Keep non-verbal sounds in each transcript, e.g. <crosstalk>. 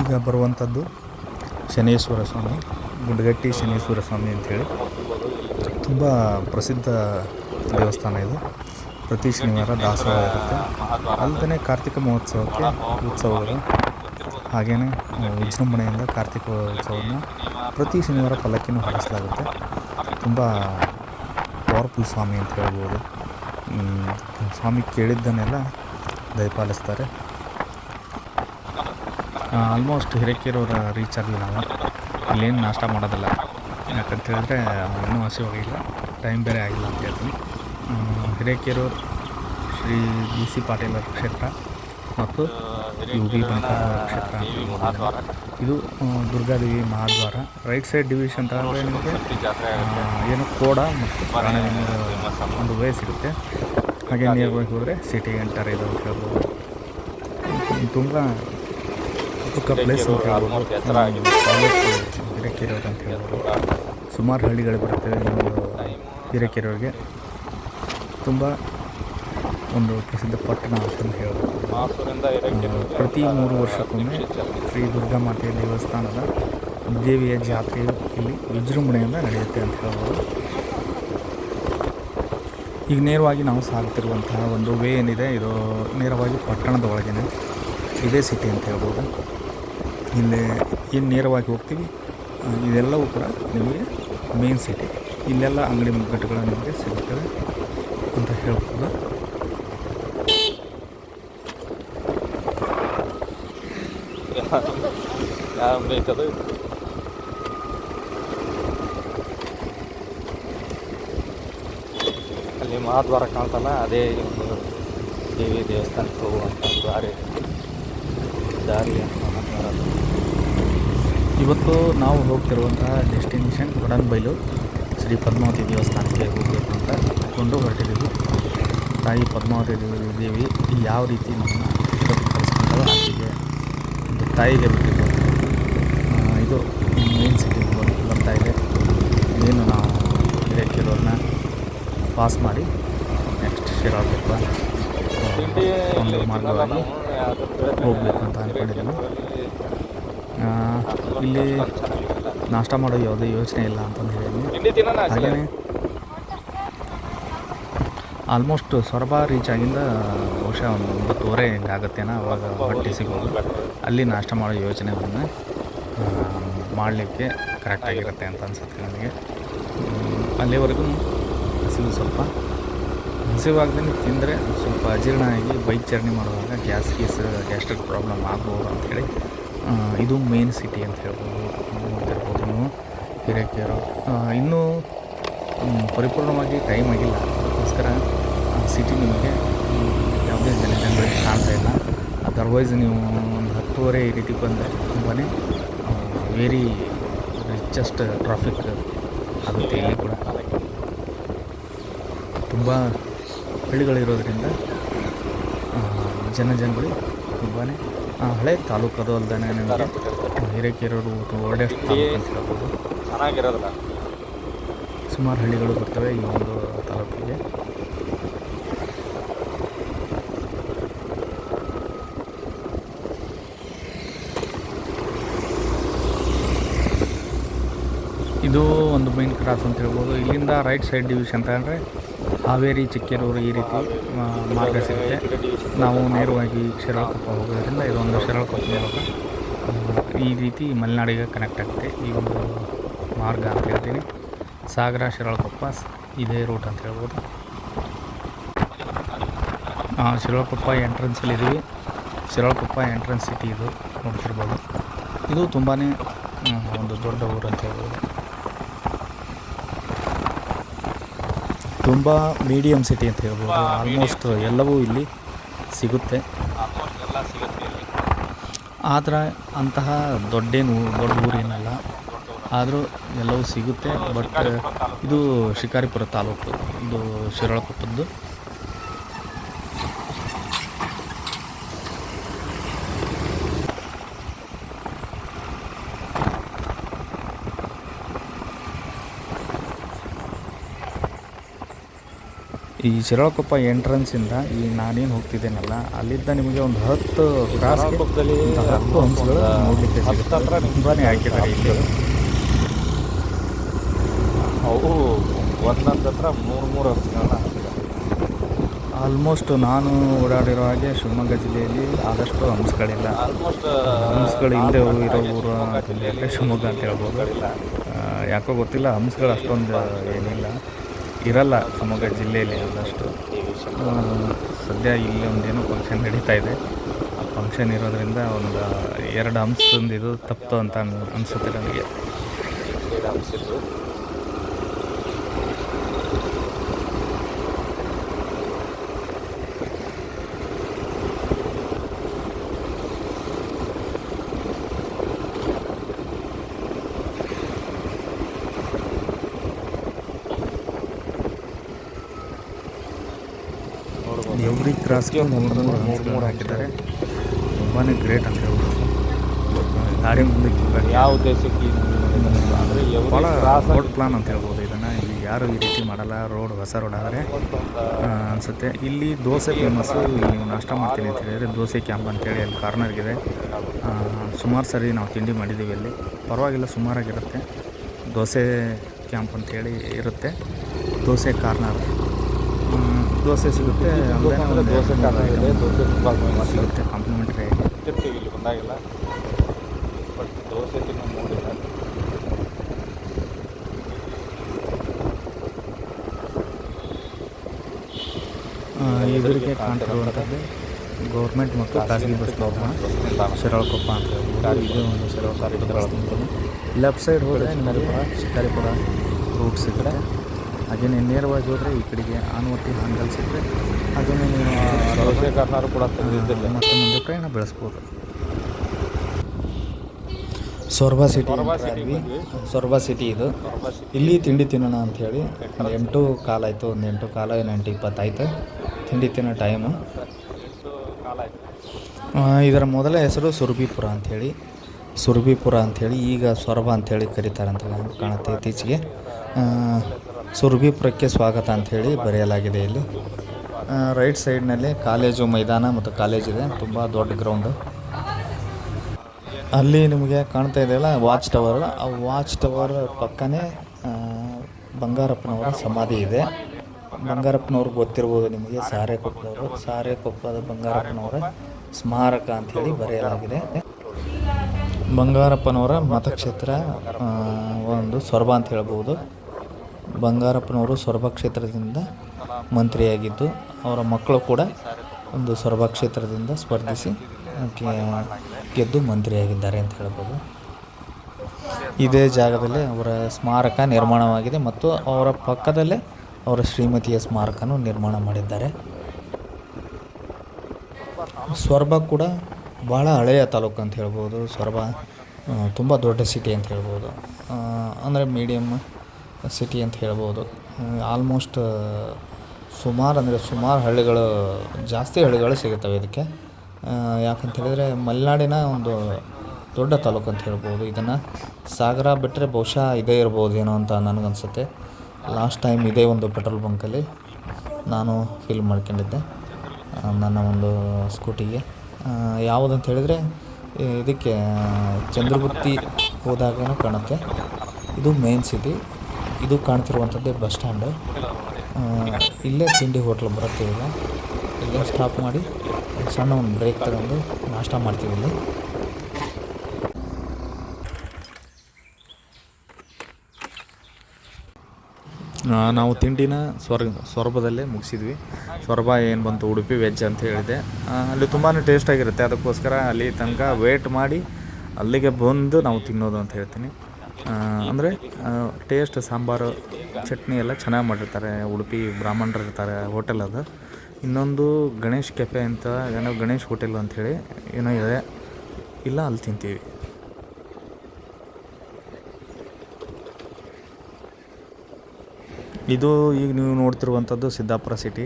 ಈಗ ಬರುವಂಥದ್ದು ಶನೇಶ್ವರ ಸ್ವಾಮಿ, ಗುಡ್ಗಟ್ಟಿ ಶನೇಶ್ವರ ಸ್ವಾಮಿ ಅಂಥೇಳಿ. ತುಂಬ ಪ್ರಸಿದ್ಧ ದೇವಸ್ಥಾನ ಇದು. ಪ್ರತಿ ಶನಿವಾರ ದಾಸೋಹ ಇರುತ್ತೆ. ಅಲ್ಲದೆ ಕಾರ್ತಿಕ ಮಹೋತ್ಸವಕ್ಕೆ ಉತ್ಸವಗಳು. ಹಾಗೆಯೇ ವಿಜೃಂಭಣೆಯಿಂದ ಕಾರ್ತಿಕ ಉತ್ಸವವನ್ನು ಪ್ರತಿ ಶನಿವಾರ ಪಲ್ಲಕ್ಕಿನೂ ಹೊರಡಿಸಲಾಗುತ್ತೆ ತುಂಬ ಪವರ್ಫುಲ್ ಸ್ವಾಮಿ ಅಂತ ಹೇಳ್ಬೋದು. ಸ್ವಾಮಿ ಕೇಳಿದ್ದನ್ನೆಲ್ಲ ದಯಪಾಲಿಸ್ತಾರೆ. ಆಲ್ಮೋಸ್ಟ್ ಹಿರೇಕೆರೂರ ರೀಚ್ ಆದ್ವಿ ನಾವು. ಇಲ್ಲೇನು ನಾಷ್ಟ ಮಾಡೋದಿಲ್ಲ. ಯಾಕಂತ ಹೇಳಿದ್ರೆ ಇನ್ನೂ ಹಸಿವಾಗಿಲ್ಲ ಟೈಮ್ ಬೇರೆ ಆಗಿಲ್ಲ ಅಂತ ಹೇಳ್ತೀನಿ. ಹಿರೇಕೆರೂರು ಶ್ರೀ ಬಿ ಸಿ ಪಾಟೀಲರ ಕ್ಷೇತ್ರ ಮತ್ತು ಯು ಬಿ ಬಣಕಾರ ಕ್ಷೇತ್ರ ಇದು ದುರ್ಗಾದೇವಿ ಮಹಾದ್ವಾರ. ರೈಟ್ ಸೈಡ್ ಡಿವಿಷನ್ ತಗೊಂಡ್ರೆ ನಿಮಗೆ ಏನು ಕೋಡ ಮತ್ತು ಒಂದು ವೇ ಸಿಗುತ್ತೆ. ಹಾಗೆ ನೇರವಾಗಿ ಹೋದರೆ ಸಿಟಿ ಎಂಟರ್ ಇದು ಅಂತ ಹೇಳ್ಬೋದು. ತುಂಬ ಅಪರೂಪ ಪ್ಲೇಸ್ ಅಂತ ಹೇಳ್ಬೋದು ಹಿರೇಕೆರೂರು ಅಂತ ಹೇಳ್ಬೋದು ಸುಮಾರು ಹಳ್ಳಿಗಳು ಬರುತ್ತವೆ ಈ ಒಂದು ಹಿರೇಕೆರೂರಿಗೆ ತುಂಬ ಒಂದು ಪ್ರಸಿದ್ಧ ಪಟ್ಟಣ ಅಂತಂದು ಹೇಳ್ಬೋದು. ಪ್ರತಿ ಮೂರು ವರ್ಷಕ್ಕೊಮ್ಮೆ ಶ್ರೀ ದುರ್ಗಾ ಮಾತೆಯ ದೇವಸ್ಥಾನದ ದೇವಿಯ ಜಾತ್ರೆಯು ಇಲ್ಲಿ ವಿಜೃಂಭಣೆಯಿಂದ ನಡೆಯುತ್ತೆ ಅಂತ ಹೇಳ್ಬೋದು. ಈಗ ನೇರವಾಗಿ ನಾವು ಸಾಗುತ್ತಿರುವಂತಹ ಒಂದು ವೇ ಏನಿದೆ ಇದು ನೇರವಾಗಿ ಪಟ್ಟಣದ ಒಳಗೇನೆ. ಇದೇ ಸಿಟಿ ಅಂತ ಹೇಳ್ಬೋದು. ಇಲ್ಲಿ ಏನು ನೇರವಾಗಿ ಹೋಗ್ತೀವಿ? ಇದೆಲ್ಲವೂ ಕೂಡ ನಿಮಗೆ ಮೇನ್ ಸಿಟಿ ಇಲ್ಲೆಲ್ಲ ಅಂಗಡಿ ಮುಗ್ಗಟ್ಟುಗಳು ನಿಮಗೆ ಸಿಗುತ್ತವೆ ಅಂತ ಹೇಳ್ಬೋದು? ಅಲ್ಲಿ ಮಹಾದ್ವಾರ ಕಾಣ್ತಲ್ಲ, ಅದೇ ಒಂದು ದೇವಿ ದೇವಸ್ಥಾನಕ್ಕೆ ಹೋಗುವಂಥ ದಾರಿ. ದಾರಿ ಅಂತ ಅದು. ಇವತ್ತು ನಾವು ಹೋಗ್ತಿರುವಂತಹ ಡೆಸ್ಟಿನೇಷನ್ ಕೊಡನ್ಬೈಲು ಶ್ರೀ ಪದ್ಮಾವತಿ ದೇವಸ್ಥಾನಕ್ಕೆ ಹೋಗಬೇಕು ಅಂತ ಕೊಂಡು ಹೊರಟಿದ್ದೀವಿ. ತಾಯಿ ಪದ್ಮಾವತಿ ದೇವಿ ಯಾವ ರೀತಿ ನಮ್ಮನ್ನು ಕಳಿಸ್ಕೊಂಡಾಗ ಆಕೆಗೆ ಒಂದು ತಾಯಿಗೆ ಬಿಟ್ಟಿದ್ದು. ಇದು ಮೇನ್ ಸಿಟಿ ಬರ್ತಾ ಇದೆ. ಏನು ನಾವು ಹಿರೇಕೆರೂರನ್ನ ಪಾಸ್ ಮಾಡಿ ನೆಕ್ಸ್ಟ್ ಶೇರ್ ಆಗಬೇಕು ಒಂದು ಮಾರ್ಗವಾಗಿ ಹೋಗಬೇಕು ಅಂತ ಅಂದ್ಕೊಂಡಿದ್ದೀನಿ ಇಲ್ಲಿ ನಾಷ್ಟ ಮಾಡೋ ಯಾವುದೇ ಯೋಚನೆ ಇಲ್ಲ ಅಂತಂದು ಹೇಳಿದ್ವಿ ಹಾಗೇ ಹಾಗೆಯೇ ಆಲ್ಮೋಸ್ಟ್ ಸೊರಬ ರೀಚ್ ಆಗಿಂದ ಬಹುಶಃ ಒಂದು ಒಂಬತ್ತುವರೆ ಹಿಂಗಾಗತ್ತೇನೋ ಅವಾಗ ಹೊಟ್ಟೆ ಸಿಗೋದು ಅಲ್ಲಿ ನಾಷ್ಟ ಮಾಡೋ ಯೋಚನೆಗಳನ್ನ ಮಾಡಲಿಕ್ಕೆ ಕರೆಕ್ಟಾಗಿರುತ್ತೆ ಅಂತ ಅನ್ಸುತ್ತೆ ನನಗೆ. ಅಲ್ಲಿವರೆಗೂ ಹಸಿವು ಸ್ವಲ್ಪ. ಹಸಿವಾಗ್ದೇ ತಿಂದರೆ ಸ್ವಲ್ಪ ಅಜೀರ್ಣ ಆಗಿ ಬೈಕ್ ಜರ್ನಿ ಮಾಡುವಾಗ ಗ್ಯಾಸ್ ಗೀಸ್ ಗ್ಯಾಸ್ಟ್ರಿಕ್ ಪ್ರಾಬ್ಲಮ್ ಆಗ್ಬೋದು ಅಂತೇಳಿ ಇದು ಮೇನ್ ಸಿಟಿ ಅಂತ ಹೇಳ್ಬೋದು. ನೋಡ್ತಿರ್ಬೋದು ನೀವು. ಹಿರೇಕೆರು. ಇನ್ನೂ ಪರಿಪೂರ್ಣವಾಗಿ ಟೈಮ್ ಆಗಿಲ್ಲ. ಅದಕ್ಕೋಸ್ಕರ ಸಿಟಿ ನಿಮಗೆ ಯಾವುದೇ ಜನಜಂಗುಳಿ ಕಾಣ್ತಾ ಇಲ್ಲ. ಅದರ್ವೈಸ್ ನೀವು ಒಂದು ಹತ್ತುವರೆ ಈ ರೀತಿ ಬಂದರೆ ತುಂಬಾ ವೆರಿ ರಿಚೆಸ್ಟ್ ಟ್ರಾಫಿಕ್ ಆಗುತ್ತೆ ಇಲ್ಲಿ ಕೂಡ. ತುಂಬ ಹಳ್ಳಿಗಳಿರೋದ್ರಿಂದ ಜನಜಂಗುಳಿ ತುಂಬಾ ಹಳೆ ತಾಲೂಕು ಅದು ಅಲ್ಲದೆ ನಿಮಗೆ ಅಂತ ಹೇಳ್ಬೋದು. ಚೆನ್ನಾಗಿರೋದಿಲ್ಲ. ಸುಮಾರು ಹಳ್ಳಿಗಳು ಬರ್ತವೆ ಈ ಒಂದು ತಾಲೂಕಿಗೆ. ಇದು ಒಂದು ಮೈನ್ ಕ್ರಾಸ್ ಅಂತ ಹೇಳ್ಬೋದು. ಇಲ್ಲಿಂದ ರೈಟ್ ಸೈಡ್ ಡಿವಿಷನ್ ತಗೊಂಡ್ರೆ ಹಾವೇರಿ ಚಿಕ್ಕೇರೂರು ಈ ರೀತಿ ಮಾರ್ಗ ಸಿಗುತ್ತೆ. ನಾವು ನೇರವಾಗಿ ಶಿರಾಳಕೊಪ್ಪ ಹೋಗೋದ್ರಿಂದ ಇದೊಂದು ಶಿರಾಳಕೊಪ್ಪ ಆ, ಈ ರೀತಿ ಮಲೆನಾಡಿಗೆ ಕನೆಕ್ಟ್ ಆಗುತ್ತೆ. ಈ ಒಂದು ಮಾರ್ಗ ಅಂತ ಹೇಳ್ತೀನಿ. ಸಾಗರ ಶಿರಾಳಕೊಪ್ಪ ಇದೇ ರೂಟ್ ಅಂತ ಹೇಳ್ಬೋದು. ಶಿರಾಳಕೊಪ್ಪ ಎಂಟ್ರೆನ್ಸಲ್ಲಿ ಇದ್ದೀವಿ ಶಿರಾಳಕೊಪ್ಪ ಎಂಟ್ರೆನ್ಸ್ ಸಿಟಿ ಇದು. ನೋಡ್ತಿರ್ಬೋದು. ಇದು ತುಂಬಾ ಒಂದು ದೊಡ್ಡ ಊರು ಅಂತ ಹೇಳ್ಬೋದು. ತುಂಬ ಮೀಡಿಯಮ್ ಸಿಟಿ ಅಂತ ಹೇಳ್ಬೋದು. ಆಲ್ಮೋಸ್ಟ್ ಎಲ್ಲವೂ ಇಲ್ಲಿ ಸಿಗುತ್ತೆ. ಆದರೆ ಅಂತಹ ದೊಡ್ಡೇನು ದೊಡ್ಡ ಊರೇನಲ್ಲ ಆದರೂ ಎಲ್ಲವೂ ಸಿಗುತ್ತೆ. ಬಟ್ ಇದು ಶಿಕಾರಿಪುರ ತಾಲೂಕು. ಇದು ಶಿರಾಳಕೊಪ್ಪದ್ದು. ಈ ಶಿರಾಳಕೊಪ್ಪ ಎಂಟ್ರೆನ್ಸಿಂದ ಈ ನಾನೇನು ಹೋಗ್ತಿದ್ದೇನಲ್ಲ ಅಲ್ಲಿದ್ದ ನಿಮಗೆ ಒಂದು ಹತ್ತು ಕ್ರಾಸ್ಕೊಪ್ಪದಲ್ಲಿ ಹತ್ತು ಹಂಸಗಳು ನೋಡಲಿಕ್ಕೆ ತುಂಬಾನೇ ಹಾಕಿದ್ದಾರೆ ಇಲ್ಲಿ. ಅವು ಒಂದೊಂದು ಹತ್ರ ಮೂರು ಮೂರು ಹಂಸಗಳನ್ನ ಆಲ್ಮೋಸ್ಟ್ ನಾನು ಓಡಾಡಿರೋ ಹಾಗೆ ಶಿವಮೊಗ್ಗ ಜಿಲ್ಲೆಯಲ್ಲಿ ಆದಷ್ಟು ಹಂಸಗಳಿಲ್ಲ ಆಲ್ಮೋಸ್ಟ್ ಹಂಸಗಳು ಇಲ್ಲದೆ ಇರೋ ಊರು ಅಂತ ಹೇಳಿದ್ರೆ ಶಿವಮೊಗ್ಗ ಅಂತ ಹೇಳ್ಬೋದು. ಯಾಕೋ ಗೊತ್ತಿಲ್ಲ ಹಂಸಗಳು ಅಷ್ಟೊಂದು ಏನಿಲ್ಲ. ಇರಲ್ಲ ಶಿವಮೊಗ್ಗ ಜಿಲ್ಲೆಯಲ್ಲಿ ಆದಷ್ಟು. ಆ, ಸದ್ಯ ಇಲ್ಲಿ ಒಂದೇನೋ ಫಂಕ್ಷನ್ ನಡೀತಾ ಇದೆ. ಆ ಫಂಕ್ಷನ್ ಇರೋದರಿಂದ ಒಂದು ಎರಡು ಅಂಶದಿಂದ ಇದು ತಪ್ಪು ಅಂತ ಅನ್- ಅನ್ಸುತ್ತೆ ನನಗೆ ಕ್ರಾಸ್ಗೆ ಮೂರು ಮೂರು ಹಾಕಿದ್ದಾರೆ. ತುಂಬಾ ಗ್ರೇಟ್ ಅಂತ ಹೇಳ್ಬೋದು ಗಾಡಿ ಮುಂದಕ್ಕೆ ಯಾವ ಉದ್ದೇಶಕ್ಕೆ ಭಾಳ ರೋಡ್ ಪ್ಲಾನ್ ಅಂತ ಹೇಳ್ಬೋದು ಇದನ್ನು. ಇಲ್ಲಿ ಯಾರು ಈ ರೀತಿ ಮಾಡಲ್ಲ ರೋಡ್ ಹೊಸ ರೋಡ್ ಆದರೆ ಅನಿಸುತ್ತೆ. ಇಲ್ಲಿ ದೋಸೆ ಫೇಮಸ್ಸು ಇಲ್ಲಿ ನೀವು ನಾಷ್ಟ ಮಾಡ್ತೀನಿ ಅಂತ ಹೇಳಿದರೆ ದೋಸೆ ಕ್ಯಾಂಪ್ ಅಂತೇಳಿ ಅಲ್ಲಿ ಕಾರ್ನರ್ಗಿದೆ ಸುಮಾರು ಸರಿ ನಾವು ತಿಂಡಿ ಮಾಡಿದ್ದೀವಿ ಅಲ್ಲಿ. ಪರವಾಗಿಲ್ಲ ಸುಮಾರಾಗಿರುತ್ತೆ. ದೋಸೆ ಕ್ಯಾಂಪ್ ಅಂತೇಳಿ ಇರುತ್ತೆ. ದೋಸೆ ಕಾರ್ನರ್ ದೋಸೆ ಸಿಗುತ್ತೆ ದೋಸೆ ದೋಸೆ ಸಿಗುತ್ತೆ ಕಾಂಪ್ಲಿಮೆಂಟ್ರಿ ಆಗಿ. ಇಲ್ಲಿ ಬಂದಾಗಿಲ್ಲ. ಬಟ್ ದೋಸೆ ತಿನ್ನೋ ಮೂಡಿಲ್ಲ ಆ, ಎದುರಿಗೆ ಕಾಣ್ತಿರುವಂಥದ್ದು ಗೌರ್ಮೆಂಟ್ ಮತ್ತು ಖಾಸಗಿ ಬಸ್ ನಿಲ್ದಾಣ ಶಿರಾಳಕೊಪ್ಪ ಅಂತ ಹೇಳ್ಬೋದು. ಇದು ಒಂದು ಶಿರಾಳಕೊಪ್ಪ ಲೆಫ್ಟ್ ಸೈಡ್ ಹೋದರೆ ನಿಮಗೆ ಶಿಕಾರಿಪುರ ರೂಟ್ ಸಿಗುತ್ತೆ. ಹಾಗೆಯೇ ನೇರವಾಗಿ ಹೋದರೆ ಈ ಕಡೆಗೆ ಆನವಟ್ಟಿ ಹಾಂಗಲ್ ಸಿಕ್ಕರೆ ಹಾಗೆಯೇ ನೀವು ಕೂಡ ಮತ್ತೆ ಮುಂದೆ ಪ್ರಯಾಣ ಬೆಳೆಸ್ಬೋದು. ಸೊರ್ಬಾ ಸಿಟಿ ಸೊರಬ ಇದ್ವಿ. ಸೊರ್ಬಾ ಸಿಟಿ ಇದು. ಇಲ್ಲಿ ತಿಂಡಿ ತಿನ್ನೋಣ ಅಂಥೇಳಿ ಒಂದು ಎಂಟು ಕಾಲಾಯಿತು ಒಂದು ಎಂಟು ಕಾಲ ಏನು ಎಂಟು ಇಪ್ಪತ್ತಾಯ್ತು ತಿಂಡಿ ತಿನ್ನೋ ಟೈಮು ಇದರ ಮೊದಲ ಹೆಸರು ಸುರಭಿಪುರ ಅಂಥೇಳಿ ಸುರಭಿಪುರ ಅಂಥೇಳಿ, ಈಗ ಸೊರಬ ಅಂಥೇಳಿ ಕರೀತಾರೆ ಅಂತ ಕಾಣುತ್ತೆ ಇತ್ತೀಚೆಗೆ. ಸುರಭಿಪುರಕ್ಕೆ ಸ್ವಾಗತ ಅಂಥೇಳಿ ಬರೆಯಲಾಗಿದೆ ಇಲ್ಲಿ. ರೈಟ್ ಸೈಡ್ನಲ್ಲಿ ಕಾಲೇಜು ಮೈದಾನ ಮತ್ತು ಕಾಲೇಜ್ ಇದೆ, ತುಂಬ ದೊಡ್ಡ ಗ್ರೌಂಡು. ಅಲ್ಲಿ ನಿಮಗೆ ಕಾಣ್ತಾ ಇದೆಯಲ್ಲ ವಾಚ್ ಟವರ್. ಆ ವಾಚ್ ಟವರ್ ಪಕ್ಕನೇ ಬಂಗಾರಪ್ಪನವರ ಸಮಾಧಿ ಇದೆ. ಬಂಗಾರಪ್ಪನವ್ರಿಗೆ ಗೊತ್ತಿರ್ಬೋದು ನಿಮಗೆ, ಸಾರೆ ಕೊಪ್ಪದವರು. ಸಾರೆ ಕೊಪ್ಪದ ಬಂಗಾರಪ್ಪನವರ ಸ್ಮಾರಕ ಅಂಥೇಳಿ ಬರೆಯಲಾಗಿದೆ. ಬಂಗಾರಪ್ಪನವರ ಮತಕ್ಷೇತ್ರ ಒಂದು ಸೊರಬ ಅಂತ ಹೇಳ್ಬೋದು. ಬಂಗಾರಪ್ಪನವರು ಸೊರಬ ಕ್ಷೇತ್ರದಿಂದ ಮಂತ್ರಿಯಾಗಿದ್ದು, ಅವರ ಮಕ್ಕಳು ಕೂಡ ಒಂದು ಸೊರಬ ಕ್ಷೇತ್ರದಿಂದ ಸ್ಪರ್ಧಿಸಿ ಗೆದ್ದು ಮಂತ್ರಿಯಾಗಿದ್ದಾರೆ ಅಂತ ಹೇಳ್ಬೋದು. ಇದೇ ಜಾಗದಲ್ಲಿ ಅವರ ಸ್ಮಾರಕ ನಿರ್ಮಾಣವಾಗಿದೆ ಮತ್ತು ಅವರ ಪಕ್ಕದಲ್ಲೇ ಅವರ ಶ್ರೀಮತಿಯ ಸ್ಮಾರಕನೂ ನಿರ್ಮಾಣ ಮಾಡಿದ್ದಾರೆ. ಸ್ವರ್ಭ ಕೂಡ ಭಾಳ ಹಳೆಯ ತಾಲೂಕು ಅಂತ ಹೇಳ್ಬೋದು, ಸೊರಬ ತುಂಬ ದೊಡ್ಡ ಸಿಟಿ ಅಂತ ಹೇಳ್ಬೋದು ಅಂದರೆ ಮೀಡಿಯಮ್ ಸಿಟಿ ಅಂತ ಹೇಳ್ಬೋದು. ಆಲ್ಮೋಸ್ಟ್ ಸುಮಾರು ಅಂದರೆ ಸುಮಾರು ಹಳ್ಳಿಗಳು, ಜಾಸ್ತಿ ಹಳ್ಳಿಗಳು ಸಿಗುತ್ತವೆ ಇದಕ್ಕೆ. ಯಾಕಂತ ಹೇಳಿದರೆ ಮಲೆನಾಡಿನ ಒಂದು ದೊಡ್ಡ ತಾಲೂಕು ಅಂತ ಹೇಳ್ಬೋದು. ಇದನ್ನು ಸಾಗರ ಬಿಟ್ಟರೆ ಬಹುಶಃ ಇದೇ ಇರ್ಬೋದು ಏನೋ ಅಂತ ನನಗನ್ಸುತ್ತೆ. ಲಾಸ್ಟ್ ಟೈಮ್ ಇದೇ ಒಂದು ಪೆಟ್ರೋಲ್ ಬಂಕಲ್ಲಿ ನಾನು ಫಿಲ್ ಮಾಡ್ಕೊಂಡಿದ್ದೆ ನನ್ನ ಒಂದು ಸ್ಕೂಟಿಗೆ ಯಾವುದಂತ ಹೇಳಿದರೆ ಇದಕ್ಕೆ ಚಂದ್ರಗುತ್ತಿ ಹೋದಾಗೇನೋ ಕಾಣುತ್ತೆ. ಇದು ಮೇನ್ ಸಿಟಿ ಇದು ಕಾಣ್ತಿರುವಂಥದ್ದೇ ಬಸ್ ಸ್ಟ್ಯಾಂಡು ಇಲ್ಲೇ ತಿಂಡಿ ಹೋಟ್ಲ್ ಬರುತ್ತೆ ಈಗ ಇಲ್ಲೇ ಸ್ಟಾಪ್ ಮಾಡಿ ಸಣ್ಣ ಒಂದು ಬ್ರೇಕ್ ತಗೊಂಡು ನಾಷ್ಟ ಮಾಡ್ತೀವಿ ಇಲ್ಲಿ. ನಾವು ತಿಂಡಿನ ಸ್ವರ್ಗ ಸ್ವರ್ಭದಲ್ಲೇ ಮುಗಿಸಿದ್ವಿ. ಸೊರಬ ಏನು ಬಂತು, ಉಡುಪಿ ವೆಜ್ ಅಂತ ಹೇಳಿದೆ. ಅಲ್ಲಿ ತುಂಬಾ ಟೇಸ್ಟಾಗಿರುತ್ತೆ ಅದಕ್ಕೋಸ್ಕರ ಅಲ್ಲಿ ತನಕ ವೇಟ್ ಮಾಡಿ ಅಲ್ಲಿಗೆ ಬಂದು ನಾವು ತಿನ್ನೋದು ಅಂತ ಹೇಳ್ತೀನಿ. ಅಂದರೆ ಟೇಸ್ಟ್ ಸಾಂಬಾರು, ಚಟ್ನಿ ಎಲ್ಲ ಚೆನ್ನಾಗಿ ಮಾಡಿರ್ತಾರೆ. ಉಡುಪಿ ಬ್ರಾಹ್ಮಣರು ಇರ್ತಾರೆ ಹೋಟೆಲ್ ಅದು. ಇನ್ನೊಂದು ಗಣೇಶ್ ಕೆಫೆ ಅಂತ, ಏನೋ ಗಣೇಶ್ ಹೋಟೆಲ್ ಅಂಥೇಳಿ ಏನೋ ಇದೆ. ಇಲ್ಲ, ಅಲ್ಲಿ ತಿಂತೀವಿ. ಇದು ಈಗ ನೀವು ನೋಡ್ತಿರುವಂಥದ್ದು ಸಿದ್ದಾಪುರ ಸಿಟಿ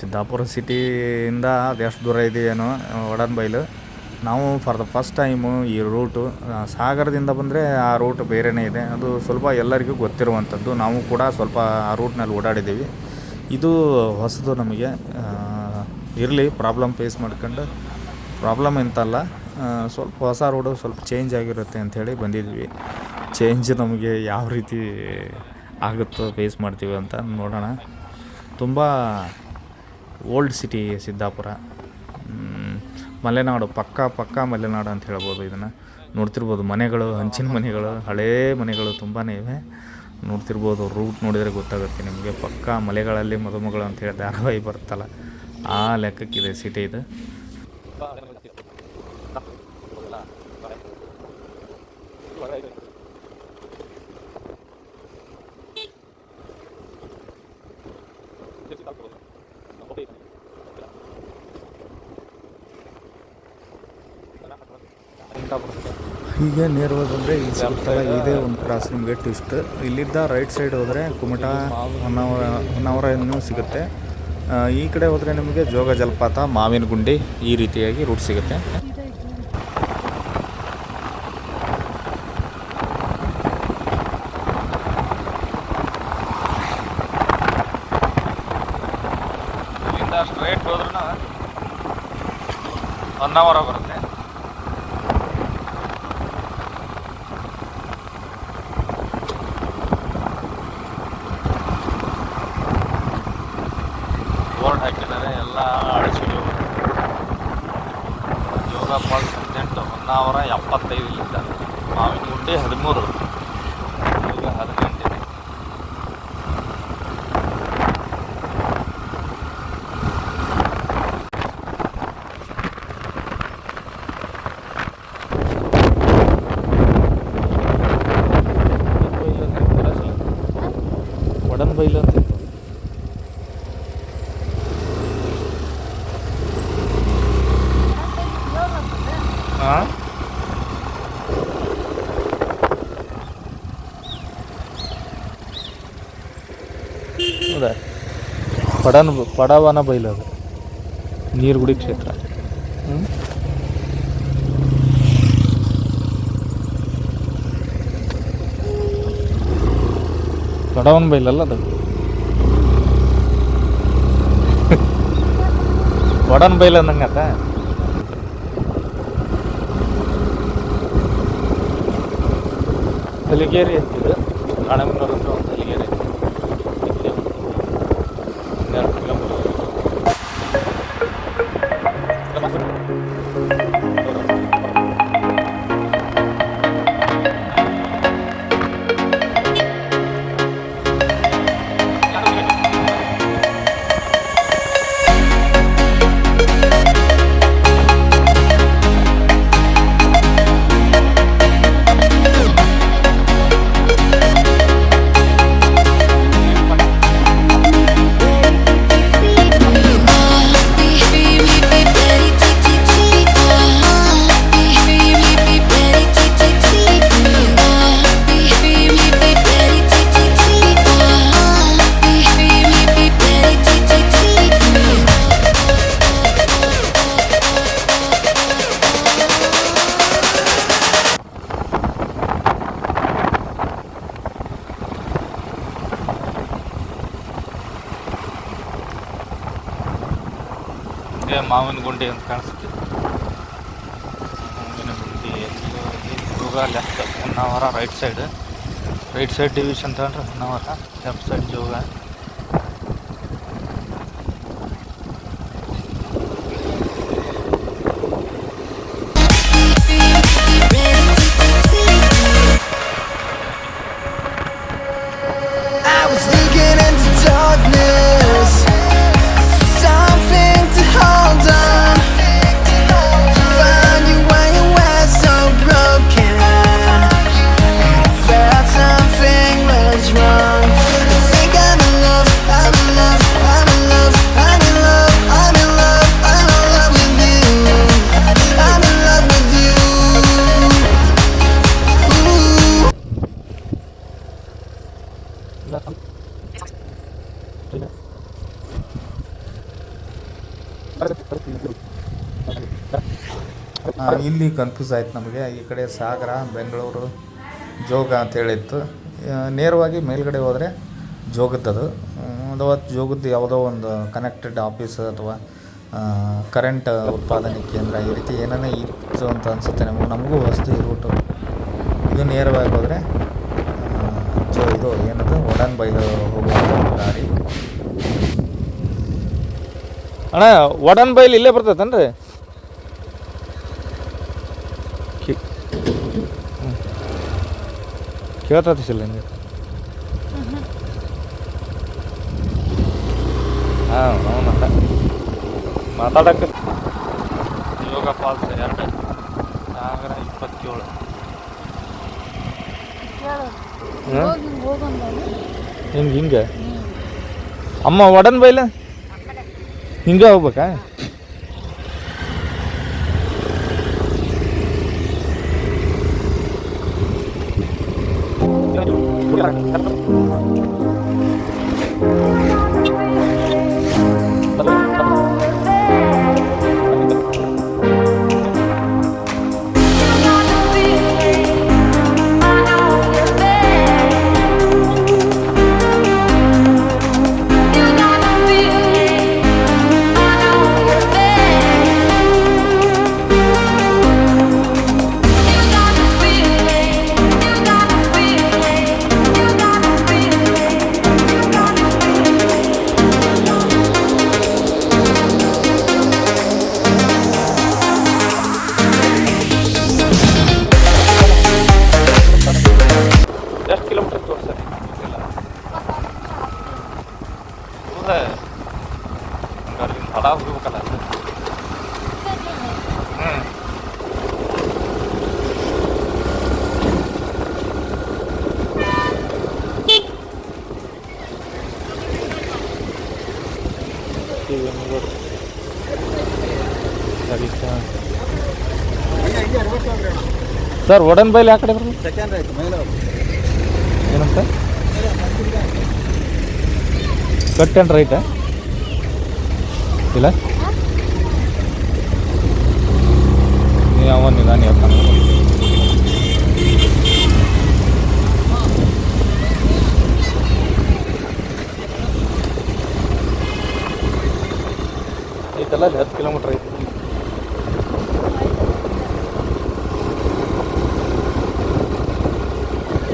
ಸಿದ್ದಾಪುರ ಸಿಟಿಯಿಂದ ಅದೆಷ್ಟು ದೂರ ಇದೆಯೇನೋ ವಡನ್ ಬೈಲು. ನಾವು ಫಾರ್ ದ ಫಸ್ಟ್ ಟೈಮು ಈ ರೂಟು ಸಾಗರದಿಂದ ಬಂದರೆ ಆ ರೂಟ್ ಬೇರೆಯೇ ಇದೆ. ಅದು ಸ್ವಲ್ಪ ಎಲ್ಲರಿಗೂ ಗೊತ್ತಿರುವಂಥದ್ದು. ನಾವು ಕೂಡ ಸ್ವಲ್ಪ ಆ ರೂಟ್ನಲ್ಲಿ ಓಡಾಡಿದ್ದೀವಿ. ಇದು ಹೊಸದು ನಮಗೆ. ಇರಲಿ ಪ್ರಾಬ್ಲಮ್ ಫೇಸ್ ಮಾಡ್ಕೊಂಡು. ಪ್ರಾಬ್ಲಮ್ ಎಂತಲ್ಲ ಸ್ವಲ್ಪ ಹೊಸ ರೋಡು ಸ್ವಲ್ಪ ಚೇಂಜ್ ಆಗಿರುತ್ತೆ ಅಂಥೇಳಿ ಬಂದಿದ್ವಿ. ಚೇಂಜ್ ನಮಗೆ ಯಾವ ರೀತಿ ಆಗುತ್ತೋ ಫೇಸ್ ಮಾಡ್ತೀವಿ ಅಂತ ನೋಡೋಣ. ತುಂಬ ಓಲ್ಡ್ ಸಿಟಿ ಸಿದ್ದಾಪುರ. ಮಲೆನಾಡು, ಪಕ್ಕ ಪಕ್ಕ ಮಲೆನಾಡು ಅಂತ ಹೇಳ್ಬೋದು ಇದನ್ನು. ನೋಡ್ತಿರ್ಬೋದು ಮನೆಗಳು, ಹಂಚಿನ ಮನೆಗಳು, ಹಳೇ ಮನೆಗಳು ತುಂಬಾ ಇವೆ. ನೋಡ್ತಿರ್ಬೋದು ರೂಟ್ ನೋಡಿದರೆ ಗೊತ್ತಾಗುತ್ತೆ ನಿಮಗೆ. ಪಕ್ಕ ಮಲೆಗಳಲ್ಲಿ ಮದುಮಗಳು ಅಂತೇಳಿ ಧಾರಾವಾಹಿ ಬರುತ್ತಲ್ಲ. ಆ ಲೆಕ್ಕಕ್ಕಿದೆ ಸಿಟಿ ಇದು. <laughs> ಹೀಗೆ ನೇರವಾಗಿ ಬಂದರೆ ಈ ಸಿಗುತ್ತಲ್ಲ ಇದೇ ಒಂದು ಕ್ರಾಸ್ ನಿಮಗೆ ಟ್ವಿಸ್ಟ್ ಇಲ್ಲಿದ್ದ ರೈಟ್ ಸೈಡ್ ಹೋದರೆ ಕುಮಟಾ, ಹೊನ್ನಾವರ ಹೊನ್ನಾವರ ಸಿಗುತ್ತೆ. ಈ ಕಡೆ ಹೋದರೆ ನಿಮಗೆ ಜೋಗ ಜಲಪಾತ ಮಾವಿನ ಗುಂಡಿ ಈ ರೀತಿಯಾಗಿ ರೂಟ್ ಸಿಗುತ್ತೆ. ಇಲ್ಲಿಂದ ಸ್ಟ್ರೈಟ್ ಹೋದ್ರೂ ಹೊನ್ನಾವರ ಬರುತ್ತೆ ಬೋರ್ಡ್ ಹಾಕಿದ್ದಾರೆ ಎಲ್ಲ ಅಳಿಸಿದ್ರು ಯೋಗ ಫಾಲ್ಸ್ ಹದಿನೆಂಟು ಹೊನ್ನಾವರ ಎಪ್ಪತ್ತೈದು ಇಲ್ಲಿಂದ ಮಾವಿನ ಗುಂಡಿ ಹದಿಮೂರು ಈಗ ಹದಿನೆಂಟಿದೆ ವಡನ್ ಬೈಲು ಅಂತ ಹಾಂ ಹೌದಾ? ಪಡನ್ ಪಡವನ ಬೈಲು ಅದು. ನೀರುಗುಡಿ ಕ್ಷೇತ್ರ. ಹ್ಞೂ ಪಡವನ ಬೈಲಲ್ಲ ಅದು? <laughs> ವಡನ್ ಬೈಲ್ ಅಂದಂಗತ್ತ? ಹಲಿಗೇರಿ ಅಂತಿದೆ. ರಾಣೆಬೆನ್ನೂರು ಹತ್ರ ಒಂದು ಇದೇ ಮಾವಿನ ಗುಂಡಿ ಅಂತ ಕಾಣಿಸುತ್ತೆ. Mavinagundi Jog left Honnavar right side right side division ತಗೊಂಡ್ರೆ ಹೊನ್ನಾವರ ಲೆಫ್ಟ್ ಸೈಡ್ ಜೋಗ. ಇಲ್ಲಿ ಕನ್ಫ್ಯೂಸ್ ಆಯ್ತು ನಮಗೆ. ಈ ಕಡೆ ಸಾಗರ, ಬೆಂಗಳೂರು, ಜೋಗ ಅಂತ ಹೇಳಿತ್ತು. ನೇರವಾಗಿ ಮೇಲ್ಗಡೆ ಹೋದರೆ ಜೋಗದ್ದದು ಅಥವಾ ಜೋಗದ್ದು ಯಾವುದೋ ಒಂದು ಕನೆಕ್ಟೆಡ್ ಆಫೀಸ್ ಅಥವಾ ಕರೆಂಟ್ ಉತ್ಪಾದನೆ ಕೇಂದ್ರ ಈ ರೀತಿ ಏನೇ ಇತ್ತು ಅಂತ ಅನಿಸುತ್ತೆ ನಮಗೆ. ನಮಗೂ ವಸ್ತು ರೂಟು ಇದು ನೇರವಾಗಿ ಹೋದರೆ ಜೋ ಇದು ಏನದು? ಒಡನ್ ಬೈಲು ಹೋಗುವಂಥ ದಾರಿ. ಅಣ್ಣ, ಒಡನ್ ಬೈಲ್ ಇಲ್ಲೇ ಬರ್ತೈತೇನ್ರಿ? ಕಿ- ಕೇಳ್ತೈತಿ ಸಿಲ್ಲ ಹಾಂ ಹಾಂ ಅವನಲ್ಲ ಮಾತಾಡಕ್ಕೆ. ಯೋಗ ಫಾಲ್ಸ್ ಎರಡು ಸಾವಿರ ಇಪ್ಪತ್ತೇಳು. ಹಿಂಗೆ? ಹಿಂಗೆ ಅಮ್ಮ ಒಡನ್ ಬೈಲ? ಹಿಂಗೆ ಹೋಗ್ಬೇಕಾ? ಸರ್ ಒಡನ್ ಬೈಲ್ ಯಾವ ಕಡೆ ಸೆಕೆಂಡ್ ಮೈಲ ಏನಂತ? ಕಟ್ ಆ್ಯಂಡ್ ರೈಟಾ ಇಲ್ಲ? ನೀ ಅವ ನಿಧಾನ ಹೇಳ್ತಾನೆ ಐತಲ್ಲ ಹತ್ತು ಕಿಲೋಮೀಟ್ರ್ ಐತಿ.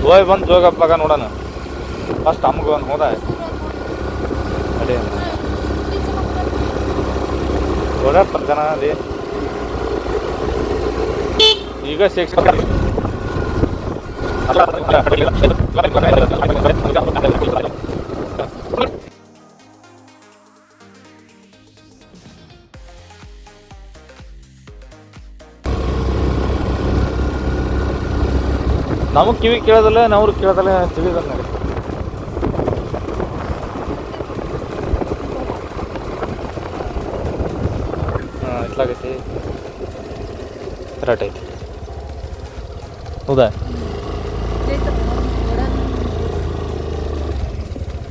ಹೋಯ್ ಬಂದು ಜೋಗಪ್ಪಾಗ ನೋಡೋಣ. ಫಸ್ಟ್ ನಮಗೆ ಒಂದು ಹೋದ ಅದೇ. ಓಡಾಡ್ತಾರೆ ಜನ ಅಲ್ಲಿ. ಈಗ ಶಿಕ್ಷಕ <laughs> <laughs> ನಮಗೆ ಕಿವಿ ಕೇಳೋದಿಲ್ಲ ನಾವು ಕೇಳೋದಿಲ್ಲ ತಿಳಿದಂಗೆ ಹಾಂ ಎಟ್ಲಾಗೈತಿ ಕರೆಕ್ಟ್ ಐತಿ. ಹೌದಾ?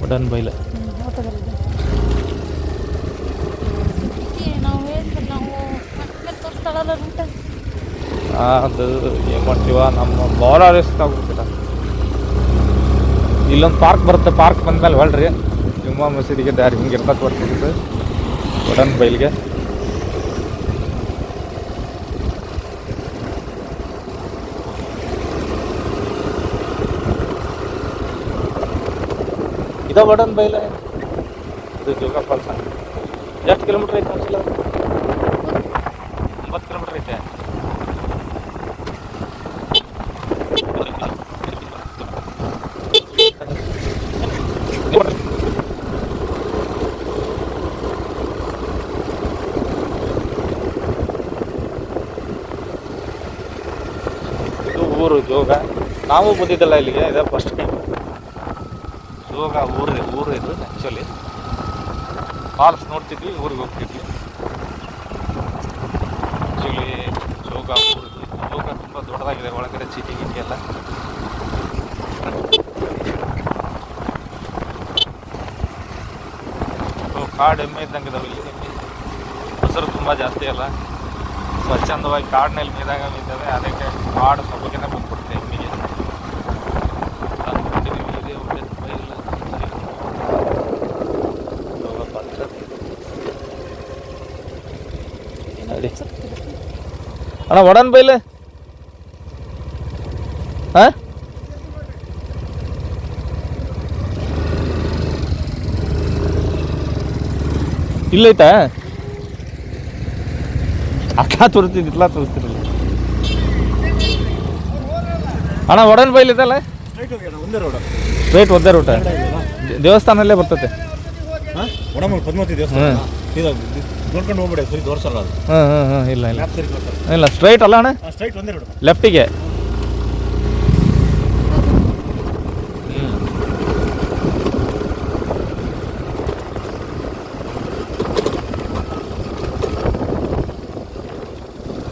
ವುಡನ್ ಬೈಲ ನಾವು ಹೇಳಿದ್ರೆ ನಾವು ಮತ್ತೆ ತೋರಿಸ್ತಾಳಲ್ಲ ರೂಟ ಅದು ಏನು ಮಾಡ್ತೀವ? ನಮ್ಮ ಭಾಳ ರಿಸ್ಕ್ ಇಲ್ಲೊಂದು ಪಾರ್ಕ್ ಬರುತ್ತೆ ಪಾರ್ಕ್ ಬಂದ್ಮೇಲೆ ಹೊಳ್ರಿ ಜುಮ್ಮಾ ಮಸೀದಿಗೆ ದಾರಿ ಹಿಂಗೆ ಇರ್ತಕ್ಕೆ ಬರ್ತಿದ್ದು ಒಡನ್ ಬೈಲ್ಗೆ. ಇದ ವಡನ್ ಬೈಲ? ಇದು ಜೋಗ ಫಾಲ್ಸ್ ಎಷ್ಟು ಕಿಲೋಮೀಟ್ರ್ ಐತೆ ಅನ್ಸಿಲ್ಲ ಒಂಬತ್ತು ಕಿಲೋಮೀಟ್ರ್ ಐತೆ ಇದು ಊರು ಜೋಗ. ನಾವು ಬಂದಿದ್ದಲ್ಲ ಇಲ್ಲಿಗೆ, ಇದೆ ಫಸ್ಟ್ ಟೈಮ್ ಜೋಗ ಊರು ಊರು ಇದು ಆ್ಯಕ್ಚುಲಿ ಫಾಲ್ಸ್ ನೋಡ್ತಿದ್ವಿ, ಊರಿಗೆ ಹೋಗ್ತಿದ್ವಿ. ಆ್ಯಕ್ಚುಲಿ ಜೋಗ ಊರು. ಜೋಗ ತುಂಬ ದೊಡ್ಡದಾಗಿದೆ, ಒಳಗಡೆ ಚೀಟಿ ಗೀಟಿ ಎಲ್ಲ. ಕಾಡು ಎಮ್ಮೆ ಇದ್ದಂಗೆ ಇದಾವೆ ಇಲ್ಲಿ. ಹಸಿರು ತುಂಬ ಜಾಸ್ತಿ ಅಲ್ಲ. ಸ್ವಚ್ಛಂದವಾಗಿ ಕಾಡಿನಲ್ಲಿ ಬಿದ್ದಾಗ ಬಿದ್ದರೆ ಅದಕ್ಕೆ ಕಾಡು ಸೊಬಗಿನ ಬಂದ್ಬಿಡುತ್ತೆ ಎಮ್ಮಿಗೆ ಅಣ್ಣ ಒಡನ್ ಬೈಲೆ. ಹಾಂ? ಇಲ್ಲೈತಾ? ಅಕ್ಕ ಇಟ್ಲಾ ತೋರಿಸ್ತಿರಲ್ಲ ಅಣ್ಣ ಒಡನ್ ಬೈಲ್ ಇದಲ್ಲ ಒಂದೇ ರೋಡ್ ಸ್ಟ್ರೈಟ್ ಒಂದೇ ರೂಟ ದೇವಸ್ಥಾನಲ್ಲೇ ಬರ್ತೈತೆ ಒಡಮಲ್ ಪದ್ಮಾವತಿ ದೇವಸ್ಥಾನ. ನೋಡ್ಕೊಂಡು ಹೋಗ್ಬೇಡಿ ಸರಿ ತೋರ್ಸಲ್ಲ ಹಾಂ ಹಾಂ ಹಾಂ ಇಲ್ಲ ಇಲ್ಲ. ಇಲ್ಲ ಸ್ಟ್ರೈಟ್ ಅಲ್ಲ ಅಣ್ಣ? ಸ್ಟ್ರೈಟ್ ಒಂದೇ ರೋಡ್ ಲೆಫ್ಟಿಗೆ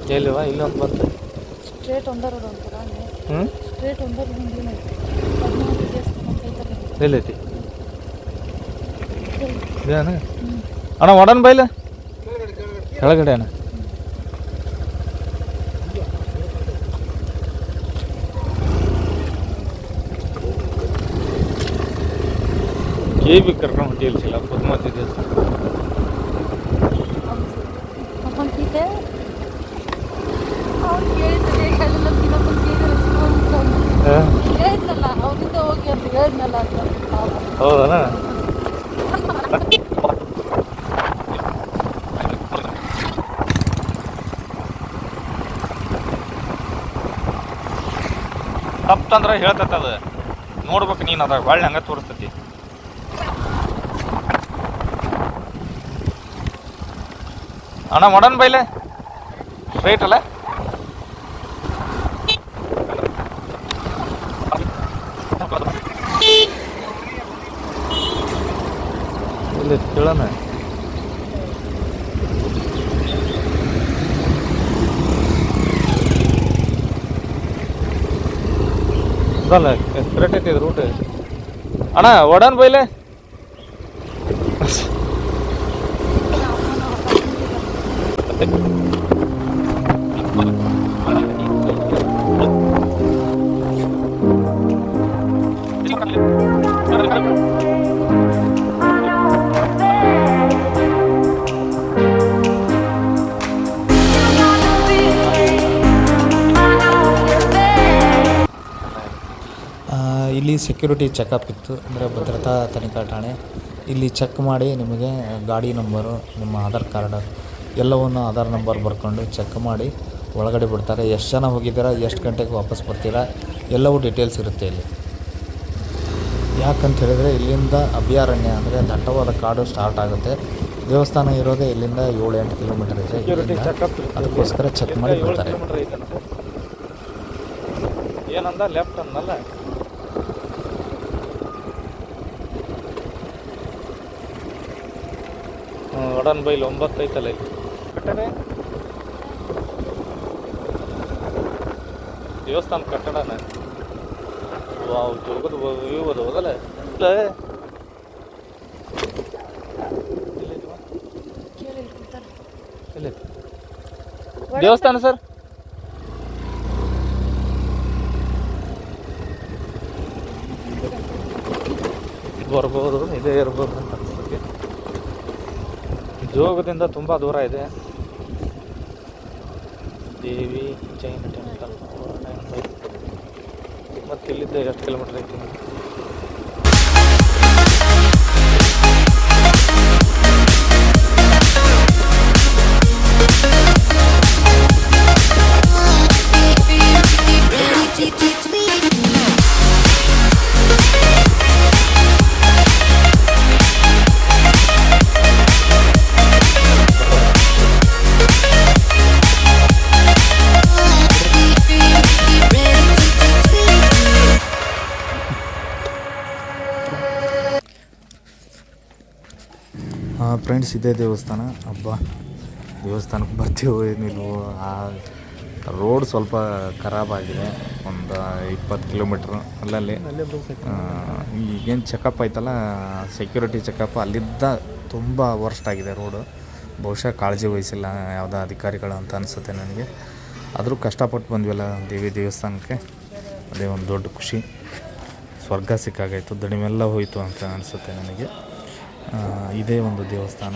ಎಲ್ಲಿವಾ ಇಲ್ಲೊಂದು ಬಂತು. ಸ್ಟ್ರೇಟ್ ಒಂದೇ ರೋಡ್ ಅಂತಾರ ಹ್ಞೂ ಸ್ಟ್ರೇಟ್ ಒಂದೇ ರೋಡ್ ಹಿಂದಿನ ಪದ್ಮಾವತಿ ದೇವಸ್ಥಾನ ಅಂತ ಐತಲ್ಲ ಎಲ್ಲೈತಿ ಇದೇನ ಅಣ್ಣ ಒಡನ್ ಬೈಲ? ಕೆಳಗಡೆ ಅಣ್ಣ. ಕೆ ಬಿ ಕರ್ಕೊಂಡು ಹೊಂಟಿಲ್ಸಿಲ್ಲ ಪದ್ಮಾವತಿ ದೇವಸ್ಥಾನ ಅವನಿಂದ ಹೋಗಿ ಅಂತ ಹೇಳಿದ್ನಲ್ಲ ಅಂತ ಹೌದಣ್ಣ ತಪ್ಪಂದ್ರೆ ಹೇಳ್ತೈತೆ ಅದು. ನೋಡ್ಬೇಕು ನೀನು ಅದಾಗ ಒಳ್ಳೆ ಹಂಗೆ ತೋರಿಸ್ತೈತಿ. ಅಣ್ಣ ಮಾಡನ್ ಬೈಲೆ? ಸ್ಟ್ರೈಟ್ ಅಲ್ಲ? ಇಲ್ಲಿ ಕೇಳೋಣ ಅದಲ್ಲ ಕರೆಕ್ಟ್ ಐತಿ ಇದು ರೂಟ್ ಅಣ್ಣ ಸೆಕ್ಯೂರಿಟಿ ಚೆಕಪ್ ಇತ್ತು. ಅಂದರೆ ಭದ್ರತಾ ತನಿಖಾ ಠಾಣೆ. ಇಲ್ಲಿ ಚೆಕ್ ಮಾಡಿ ನಿಮಗೆ ಗಾಡಿ ನಂಬರು ನಿಮ್ಮ ಆಧಾರ್ ಕಾರ್ಡ್ ಎಲ್ಲವನ್ನು ಆಧಾರ್ ನಂಬರ್ ಬರ್ಕೊಂಡು ಚೆಕ್ ಮಾಡಿ ಒಳಗಡೆ ಬಿಡ್ತಾರೆ. ಎಷ್ಟು ಜನ ಹೋಗಿದ್ದೀರಾ ಎಷ್ಟು ಗಂಟೆಗೆ ವಾಪಸ್ ಬರ್ತೀರಾ ಎಲ್ಲವೂ ಡೀಟೇಲ್ಸ್ ಇರುತ್ತೆ ಇಲ್ಲಿ. ಯಾಕಂತ ಹೇಳಿದರೆ ಇಲ್ಲಿಂದ ಅಭಯಾರಣ್ಯ ಅಂದರೆ ದಟ್ಟವಾದ ಕಾಡು ಸ್ಟಾರ್ಟ್ ಆಗುತ್ತೆ. ದೇವಸ್ಥಾನ ಇರೋದೇ ಇಲ್ಲಿಂದ ಏಳು ಎಂಟು ಕಿಲೋಮೀಟರ್ ಇದೆ. ಅದಕ್ಕೋಸ್ಕರ ಚೆಕ್ ಮಾಡಿ ಬಿಡ್ತಾರೆ. ಏನಂದ ಲೆಫ್ಟ್ ಅಂದಲ್ಲ ಒಡನ್ ಬೈಲ್ ಒಂಬತ್ತು ಐತಲ್ಲ ಇಲ್ಲಿ. ಕಟ್ಟಡ ದೇವಸ್ಥಾನ ಕಟ್ಟಡನ? ವಾವ್ ಜೋಗದ ವ್ಯೂ ಅದು ಹೋದಲ್ಲ? ದೇವಸ್ಥಾನ ಸರ್? ಬರ್ಬೋದು ಇದೇ ಇರ್ಬೋದು. ಜೋಗದಿಂದ ತುಂಬ ದೂರ ಇದೆ. ದೇವಿ ಜೈನ ಟೆಂಪಲ್ ಮತ್ತು ಇಲ್ಲಿದ್ದ ಎಷ್ಟು ಕಿಲೋಮೀಟರ್ ಐತಿ ಫ್ರೆಂಡ್ಸ್ ಇದೇ ದೇವಸ್ಥಾನ. ಹಬ್ಬ ದೇವಸ್ಥಾನಕ್ಕೆ ಬರ್ತೀವೋ ಏನಿಲ್ವೋ ಆ ರೋಡ್ ಸ್ವಲ್ಪ ಖರಾಬ್ ಆಗಿದೆ. ಒಂದು ಇಪ್ಪತ್ತು ಕಿಲೋಮೀಟ್ರ್ ಅಲ್ಲಲ್ಲಿ. ಈಗೇನು ಚೆಕಪ್ ಆಯ್ತಲ್ಲ ಸೆಕ್ಯೂರಿಟಿ ಚೆಕಪ್ ಅಲ್ಲಿದ್ದ ತುಂಬ ವರ್ಸ್ಟ್ ಆಗಿದೆ ರೋಡು. ಬಹುಶಃ ಕಾಳಜಿ ವಹಿಸಿಲ್ಲ ಯಾವುದೋ ಅಧಿಕಾರಿಗಳು ಅಂತ ಅನಿಸುತ್ತೆ ನನಗೆ. ಆದರೂ ಕಷ್ಟಪಟ್ಟು ಬಂದ್ವಲ್ಲ ದೇವಿ ದೇವಸ್ಥಾನಕ್ಕೆ. ಅದೇ ಒಂದು ದೊಡ್ಡ ಖುಷಿ. ಸ್ವರ್ಗ ಸಿಕ್ಕಾಗಾಯಿತು ದಣಿಮೆಲ್ಲ ಹೋಯಿತು ಅಂತ ಅನಿಸುತ್ತೆ ನನಗೆ. ಇದೇ ಒಂದು ದೇವಸ್ಥಾನ.